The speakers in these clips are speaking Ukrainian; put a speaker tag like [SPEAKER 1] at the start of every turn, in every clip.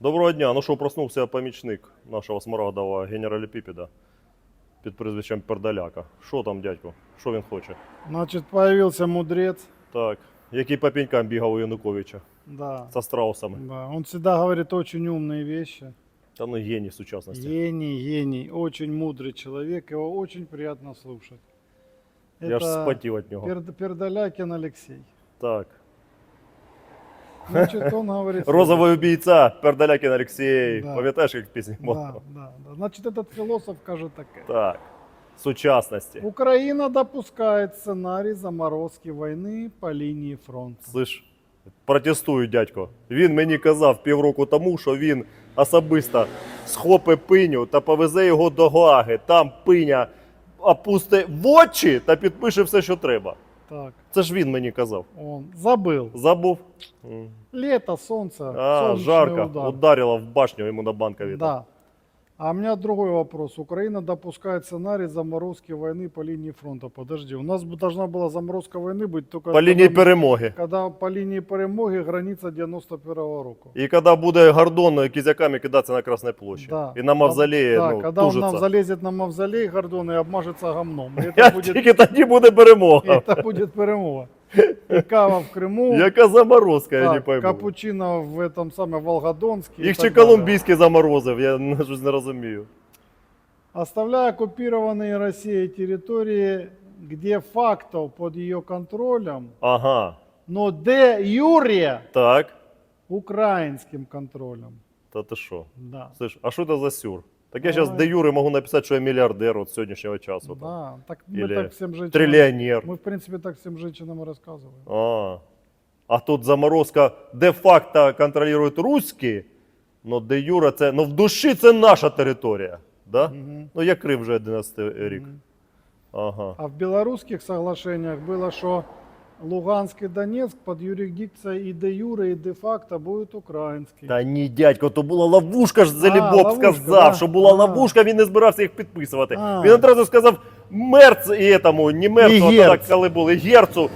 [SPEAKER 1] Доброго дня. Ну що, проснувся помічник нашого смарагдового генералі Піпіда під прізвищем Пердаляка. Що там, дядько? Що він хоче?
[SPEAKER 2] Значит, появился мудрец.
[SPEAKER 1] Так. Який по пенькам бігав у Януковича
[SPEAKER 2] Да.
[SPEAKER 1] со страусами.
[SPEAKER 2] да. Он всегда говорит очень умные вещи.
[SPEAKER 1] Та ну геній сучасності.
[SPEAKER 2] Гений, гений. Очень мудрый человек. Его очень приятно слушать.
[SPEAKER 1] Я ж спотів від нього.
[SPEAKER 2] Перд- Пердалякин Алексей.
[SPEAKER 1] Так.
[SPEAKER 2] Значит, он говорит...
[SPEAKER 1] Розовий убійця, Пердалякін Олексій.
[SPEAKER 2] Да.
[SPEAKER 1] Пам'ятаєш, як пісні
[SPEAKER 2] Да, да, да. Значит, этот философ каже таке.
[SPEAKER 1] Так. Сучасності.
[SPEAKER 2] Украина допускает сценарий заморозки войны по линии фронта.
[SPEAKER 1] Слиш, протестую, дядько. Він мені казав півроку тому, що він особисто схопе пиню та повезе його до Гааги. Там пиня опусте в очі та підпише все, що треба.
[SPEAKER 2] Так,
[SPEAKER 1] Це ж він мені казав.
[SPEAKER 2] он забыл.
[SPEAKER 1] Забув?
[SPEAKER 2] Лето, сонце,
[SPEAKER 1] А, жарко.
[SPEAKER 2] удар.
[SPEAKER 1] Ударило в башню йому на банкові.
[SPEAKER 2] Да. А у меня другой вопрос. Украина допускает сценарий заморозки войны по линии фронта. Подожди, у нас бы должна была заморозка войны быть только
[SPEAKER 1] По лінії
[SPEAKER 2] когда,
[SPEAKER 1] перемоги.
[SPEAKER 2] когда по линии перемоги граница 91 року.
[SPEAKER 1] І коли буде Гордон кізяками кидатися на Красній площі.
[SPEAKER 2] Да.
[SPEAKER 1] І на мавзолеї
[SPEAKER 2] да,
[SPEAKER 1] ну,
[SPEAKER 2] когда он
[SPEAKER 1] тужиться.
[SPEAKER 2] нам залезет на мавзолей Гордон и обмажется гомном. И
[SPEAKER 1] Я
[SPEAKER 2] это будет,
[SPEAKER 1] Тільки тоді буде перемога.
[SPEAKER 2] это будет перемога. И кава в Крыму.
[SPEAKER 1] Яка заморозка, я не
[SPEAKER 2] так,
[SPEAKER 1] пойму.
[SPEAKER 2] капучино в этом самом Волгодонске. и
[SPEAKER 1] Їх
[SPEAKER 2] так
[SPEAKER 1] чи
[SPEAKER 2] далее.
[SPEAKER 1] колумбійський заморозив, я ну, щось не розумію.
[SPEAKER 2] оставляя оккупированные Россией территории, где фактов под ее контролем,
[SPEAKER 1] Ага,
[SPEAKER 2] но де юре
[SPEAKER 1] так.
[SPEAKER 2] украинским контролем.
[SPEAKER 1] Та ти що?
[SPEAKER 2] Да.
[SPEAKER 1] Слиш, а що це за сюр? Так я зараз
[SPEAKER 2] Давай.
[SPEAKER 1] де Юри можу написати, що я мільярдер от сьогоднішнього часу. там.
[SPEAKER 2] Да, так мы
[SPEAKER 1] Или
[SPEAKER 2] так всем женщинам...
[SPEAKER 1] Трильйонер.
[SPEAKER 2] Мы, в принципе, так всем женщинам и рассказываем.
[SPEAKER 1] А. а тут заморозка де-факто контролюють русські, но де Юра це. Ну в душі це наша територія. Да?
[SPEAKER 2] Мгм.
[SPEAKER 1] Ну як Крим вже 11 рік.
[SPEAKER 2] Мгм.
[SPEAKER 1] Ага.
[SPEAKER 2] А в белорусских соглашениях было, что Луганск и Донецк под юрисдикцией и де юре, и де факто будет украинский.
[SPEAKER 1] Та ні, дядько, то була ловушка ж Залібоб
[SPEAKER 2] ловушка,
[SPEAKER 1] сказав,
[SPEAKER 2] да.
[SPEAKER 1] що була
[SPEAKER 2] А.
[SPEAKER 1] ловушка, він не збирався їх підписувати.
[SPEAKER 2] А.
[SPEAKER 1] Він одразу сказав Мерц і етому, не Мерцу,
[SPEAKER 2] І
[SPEAKER 1] а
[SPEAKER 2] Герц.
[SPEAKER 1] так, коли були Герцу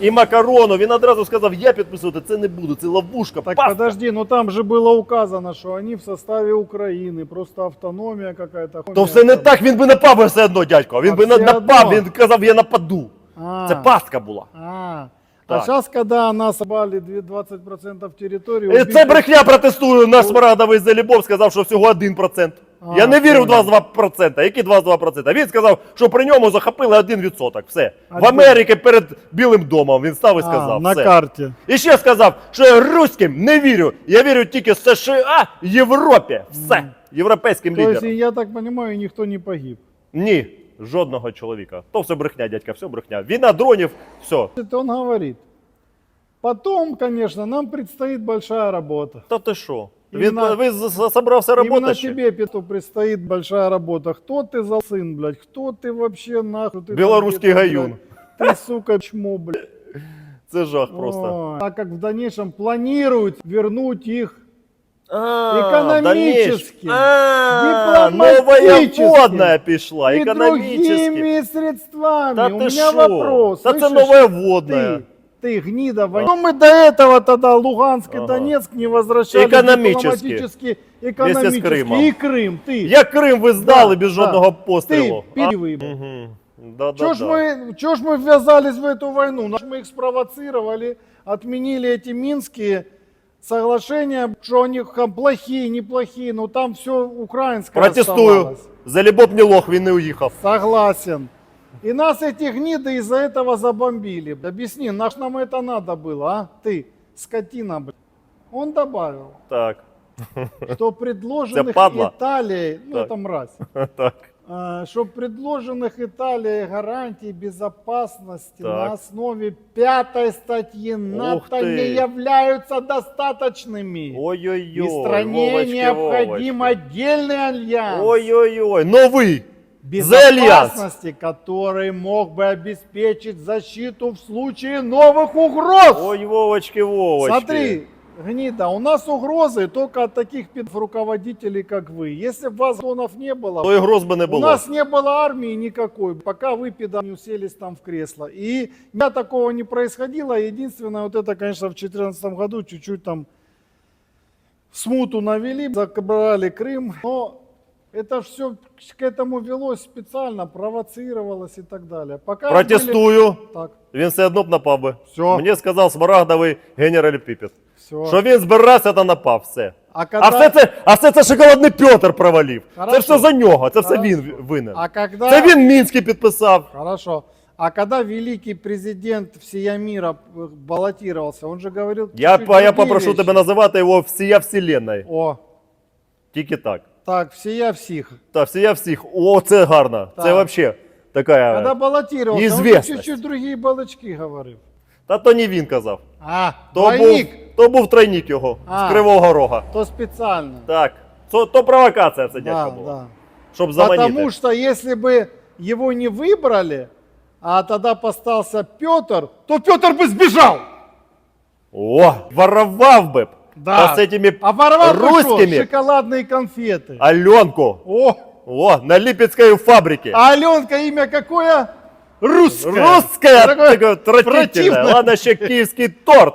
[SPEAKER 1] і Макарону. Він одразу сказав, я підписувати це не буду, це ловушка.
[SPEAKER 2] Так
[SPEAKER 1] пастка.
[SPEAKER 2] подожди, ну там же было указано, что они в составе Украины, просто автономия какая-то.
[SPEAKER 1] То все не так, він би напав би все одно, дядько. Він
[SPEAKER 2] А
[SPEAKER 1] би на-
[SPEAKER 2] все
[SPEAKER 1] напав,
[SPEAKER 2] одно.
[SPEAKER 1] він казав, я нападу.
[SPEAKER 2] А,
[SPEAKER 1] Це пастка була.
[SPEAKER 2] А,
[SPEAKER 1] Так.
[SPEAKER 2] а сейчас, нас собрали 20% территории...
[SPEAKER 1] Е, Це
[SPEAKER 2] убили-
[SPEAKER 1] брехня протестую. Наш смарагдовий Залібов сказав, що всього 1%.
[SPEAKER 2] А,
[SPEAKER 1] Я не вірю в 22%. Які 22%? Він сказав, що при ньому захопили 1%. Все. В
[SPEAKER 2] Один.
[SPEAKER 1] Америці перед Білим домом він став і
[SPEAKER 2] А,
[SPEAKER 1] сказав.
[SPEAKER 2] на
[SPEAKER 1] все.
[SPEAKER 2] карте.
[SPEAKER 1] І ще сказав, що я руським не вірю. Я вірю тільки США, Європі. Все. Європейським
[SPEAKER 2] То есть,
[SPEAKER 1] лідерам.
[SPEAKER 2] я так понимаю, никто не погиб.
[SPEAKER 1] Ні, жодного чоловіка. То все брехня, дядька, все брехня. Війна дронів, все.
[SPEAKER 2] Это он говорит. Потом, конечно, нам предстоит большая работа.
[SPEAKER 1] Та ти що? Він
[SPEAKER 2] Іменно-
[SPEAKER 1] ви з- з- собрався
[SPEAKER 2] Именно
[SPEAKER 1] роботи? ще?
[SPEAKER 2] тебе, Пету, предстоит большая работа. Кто ты за сын, блядь? Кто ты вообще нахуй? Ты там
[SPEAKER 1] Белорусский
[SPEAKER 2] где-то,
[SPEAKER 1] гаюн.
[SPEAKER 2] блядь, Ты, сука, чмо, блядь.
[SPEAKER 1] Це жах просто.
[SPEAKER 2] Ой, Так как в дальнейшем планируют вернуть их
[SPEAKER 1] А,
[SPEAKER 2] Экономически,
[SPEAKER 1] дальнейш- А, новая
[SPEAKER 2] дипломатически
[SPEAKER 1] водная пішла,
[SPEAKER 2] и
[SPEAKER 1] економічно.
[SPEAKER 2] другими средствами.
[SPEAKER 1] Та
[SPEAKER 2] У
[SPEAKER 1] ти
[SPEAKER 2] меня
[SPEAKER 1] що?
[SPEAKER 2] вопрос.
[SPEAKER 1] Та це
[SPEAKER 2] слышишь,
[SPEAKER 1] новая водная.
[SPEAKER 2] Ты, ты гнида войны. Ну, мы до этого тогда Луганск и
[SPEAKER 1] Ага.
[SPEAKER 2] Донецк не возвращали
[SPEAKER 1] Экономически.
[SPEAKER 2] дипломатически, экономически.
[SPEAKER 1] Крымом.
[SPEAKER 2] И Крым, ты.
[SPEAKER 1] Як Крим ви здали
[SPEAKER 2] Да,
[SPEAKER 1] без
[SPEAKER 2] да.
[SPEAKER 1] жодного пострілу?
[SPEAKER 2] Ты перевыбор.
[SPEAKER 1] Угу. Да, да,
[SPEAKER 2] Чего ж,
[SPEAKER 1] да.
[SPEAKER 2] мы, чё ж мы ввязались в эту войну? Ну, ж Мы их спровоцировали, отменили эти минские соглашения, что они там плохие, неплохие, но там все украинское
[SPEAKER 1] Протестую.
[SPEAKER 2] оставалось.
[SPEAKER 1] Залібоб не лох, він не уїхав.
[SPEAKER 2] Согласен. И нас эти гниды из-за этого забомбили. Объясни, наш нам это надо было, а? Ты, скотина, блядь. Он добавил,
[SPEAKER 1] Так,
[SPEAKER 2] что предложенных
[SPEAKER 1] падла?
[SPEAKER 2] Италией, ну
[SPEAKER 1] Так.
[SPEAKER 2] это мразь,
[SPEAKER 1] так.
[SPEAKER 2] а, что предложенных Италией гарантий безопасности
[SPEAKER 1] Так.
[SPEAKER 2] на основе пятой статьи НАТО не являются достаточными.
[SPEAKER 1] Ой-ой-ой.
[SPEAKER 2] И стране
[SPEAKER 1] Вовочки,
[SPEAKER 2] необходим
[SPEAKER 1] Вовочки.
[SPEAKER 2] отдельный альянс.
[SPEAKER 1] Ой-ой-ой. Новий.
[SPEAKER 2] безопасности, который мог бы обеспечить защиту в случае новых угроз.
[SPEAKER 1] Ой, Вовочки, Вовочки.
[SPEAKER 2] Смотри, гнида, у нас угрозы только от таких пид- руководителей, как вы. Если бы вас зонов не было,
[SPEAKER 1] То і гроз би не
[SPEAKER 2] у
[SPEAKER 1] було.
[SPEAKER 2] нас не было армии никакой, пока вы, пидор, не уселись там в кресло. И никогда такого не происходило. Единственное, вот это, конечно, в 2014 году чуть-чуть там смуту навели, забрали Крым. Но это все к этому велось специально, провоцировалось и так далее. Пока
[SPEAKER 1] Протестую.
[SPEAKER 2] были- Так,
[SPEAKER 1] Він все одно б напав би.
[SPEAKER 2] Всьо.
[SPEAKER 1] Мені сказав смарагдовий генераль Піпіт.
[SPEAKER 2] все.
[SPEAKER 1] Що він збирався та напав. Все.
[SPEAKER 2] А
[SPEAKER 1] А
[SPEAKER 2] когда,
[SPEAKER 1] все це, а все це шоколадний Пьотр провалив. Це
[SPEAKER 2] Хорошо.
[SPEAKER 1] все за нього, це все
[SPEAKER 2] Хорошо.
[SPEAKER 1] він винен.
[SPEAKER 2] а когда...
[SPEAKER 1] Це він Мінський підписав.
[SPEAKER 2] Хорошо. А когда великий президент всея мира э, баллотировался, он же говорил...
[SPEAKER 1] Я,
[SPEAKER 2] чуть-чуть
[SPEAKER 1] по- я
[SPEAKER 2] другие
[SPEAKER 1] попрошу
[SPEAKER 2] вещи.
[SPEAKER 1] тебе називати його всія вселенної.
[SPEAKER 2] О,
[SPEAKER 1] Тільки так.
[SPEAKER 2] так, всея всех.
[SPEAKER 1] Та всія всіх. О, це гарно. Це
[SPEAKER 2] Так.
[SPEAKER 1] взагалі така.
[SPEAKER 2] Когда баллотировался, он же
[SPEAKER 1] неизвестность.
[SPEAKER 2] чуть-чуть другие балочки говорил.
[SPEAKER 1] Та то не він казав.
[SPEAKER 2] А,
[SPEAKER 1] То був,
[SPEAKER 2] двойник,
[SPEAKER 1] то був тройник його
[SPEAKER 2] А.
[SPEAKER 1] з Кривого Рога.
[SPEAKER 2] то специально.
[SPEAKER 1] Так. То, то провокація це
[SPEAKER 2] Да,
[SPEAKER 1] дядька була.
[SPEAKER 2] да.
[SPEAKER 1] Щоб заманити.
[SPEAKER 2] Потому что если бы его не выбрали, а тогда постался Петр, то Петр бы сбежал.
[SPEAKER 1] О, воровав би б.
[SPEAKER 2] Да.
[SPEAKER 1] Та з этими
[SPEAKER 2] А воровал бы что?
[SPEAKER 1] русскими.
[SPEAKER 2] шоколадные конфеты.
[SPEAKER 1] Аленку.
[SPEAKER 2] О,
[SPEAKER 1] О, на Липецкой фабрике.
[SPEAKER 2] а Аленка имя какое? Русское.
[SPEAKER 1] Русская,
[SPEAKER 2] Такое
[SPEAKER 1] такая отвратительная.
[SPEAKER 2] противное.
[SPEAKER 1] Ладно, ще київський торт.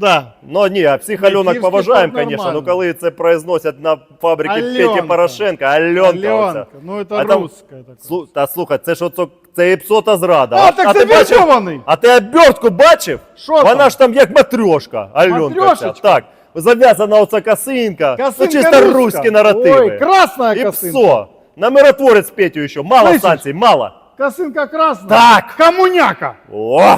[SPEAKER 2] Да.
[SPEAKER 1] Ну ні, а всіх
[SPEAKER 2] Ні,
[SPEAKER 1] Альонок
[SPEAKER 2] київський
[SPEAKER 1] поважаємо,
[SPEAKER 2] торт
[SPEAKER 1] звісно,
[SPEAKER 2] нормально.
[SPEAKER 1] ну коли це произносять на фабриці
[SPEAKER 2] Альонка.
[SPEAKER 1] Петі Порошенка, Альонка.
[SPEAKER 2] Аленка.
[SPEAKER 1] оця.
[SPEAKER 2] Ну это
[SPEAKER 1] А там-
[SPEAKER 2] русское такое.
[SPEAKER 1] Слу- Та слухай, це ж оцо, це іпсота зрада.
[SPEAKER 2] А, так це
[SPEAKER 1] ти бачив?
[SPEAKER 2] вербований.
[SPEAKER 1] А ти обертку бачив?
[SPEAKER 2] Що
[SPEAKER 1] Вона
[SPEAKER 2] там?
[SPEAKER 1] ж там як матрьошка, Альонка ця.
[SPEAKER 2] Матрьошечка?
[SPEAKER 1] Так, зав'язана оця косинка.
[SPEAKER 2] Косынка
[SPEAKER 1] Це чисто
[SPEAKER 2] русская.
[SPEAKER 1] русські наративи.
[SPEAKER 2] Ой, красная
[SPEAKER 1] І
[SPEAKER 2] косынка.
[SPEAKER 1] псо. На миротворець Петю ще. Мало
[SPEAKER 2] Слышиш?
[SPEAKER 1] санкцій, мало.
[SPEAKER 2] Косынка красная.
[SPEAKER 1] Так.
[SPEAKER 2] Коммуняка.
[SPEAKER 1] О!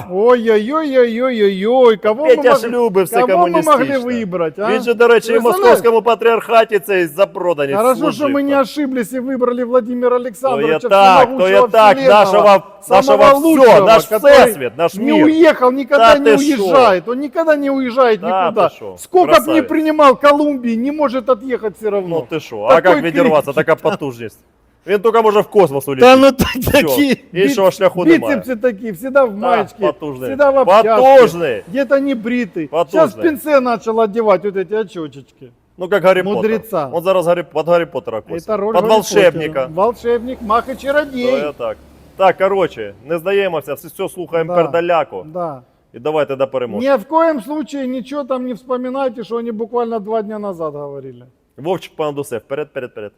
[SPEAKER 2] Ой-ой-ой-ой-ой-ой. Кого
[SPEAKER 1] Петя
[SPEAKER 2] мы
[SPEAKER 1] ж
[SPEAKER 2] могли,
[SPEAKER 1] любив все
[SPEAKER 2] кого мы
[SPEAKER 1] комуністичне.
[SPEAKER 2] могли выбрать, а?
[SPEAKER 1] Він же, до речі, і в
[SPEAKER 2] Представляешь?
[SPEAKER 1] московському патріархаті цей запроданець
[SPEAKER 2] Хорошо,
[SPEAKER 1] служив.
[SPEAKER 2] что мы не ошиблись и выбрали Владимира
[SPEAKER 1] То є
[SPEAKER 2] Александровича,
[SPEAKER 1] так, то
[SPEAKER 2] всемогущего
[SPEAKER 1] є так,
[SPEAKER 2] вселенного,
[SPEAKER 1] нашого,
[SPEAKER 2] самого
[SPEAKER 1] нашого все,
[SPEAKER 2] лучшего,
[SPEAKER 1] наш
[SPEAKER 2] который
[SPEAKER 1] всесвіт, наш
[SPEAKER 2] не
[SPEAKER 1] мир.
[SPEAKER 2] уехал, никогда
[SPEAKER 1] Да
[SPEAKER 2] не
[SPEAKER 1] ты шо?
[SPEAKER 2] уезжает. Он никогда не уезжает
[SPEAKER 1] Да
[SPEAKER 2] никуда.
[SPEAKER 1] ты шо?
[SPEAKER 2] Сколько бы не
[SPEAKER 1] Красавец.
[SPEAKER 2] принимал Колумбии, не может отъехать все равно.
[SPEAKER 1] Ну ти що, а
[SPEAKER 2] Такой
[SPEAKER 1] як відірватися,
[SPEAKER 2] крик.
[SPEAKER 1] така потужність? Він тільки може в космос улетіти.
[SPEAKER 2] Да ну так, такие.
[SPEAKER 1] іншого шляху немає.
[SPEAKER 2] Бицепсы такие, всегда в маечке,
[SPEAKER 1] потужный.
[SPEAKER 2] всегда в обтяжке.
[SPEAKER 1] Потужный.
[SPEAKER 2] Где-то не бритый.
[SPEAKER 1] Потужный.
[SPEAKER 2] Сейчас в пинце начал одевать вот эти очечечки.
[SPEAKER 1] Ну, як Гаррі
[SPEAKER 2] Мудреца.
[SPEAKER 1] Поттер. Он зараз Гаррі, под Гаррі Поттера косить.
[SPEAKER 2] Это роль
[SPEAKER 1] Под
[SPEAKER 2] Гарри
[SPEAKER 1] волшебника.
[SPEAKER 2] Поттера. Волшебник, маг и
[SPEAKER 1] То
[SPEAKER 2] чародей.
[SPEAKER 1] я так. Так, коротше, не здаємося, все, все слухаємо
[SPEAKER 2] Да.
[SPEAKER 1] пердаляку.
[SPEAKER 2] Да.
[SPEAKER 1] І давайте до перемоги.
[SPEAKER 2] Ни в коем случае ничего там не вспоминайте, что они буквально два дня назад говорили.
[SPEAKER 1] Вовчик Пандусе, вперед, вперед, вперед.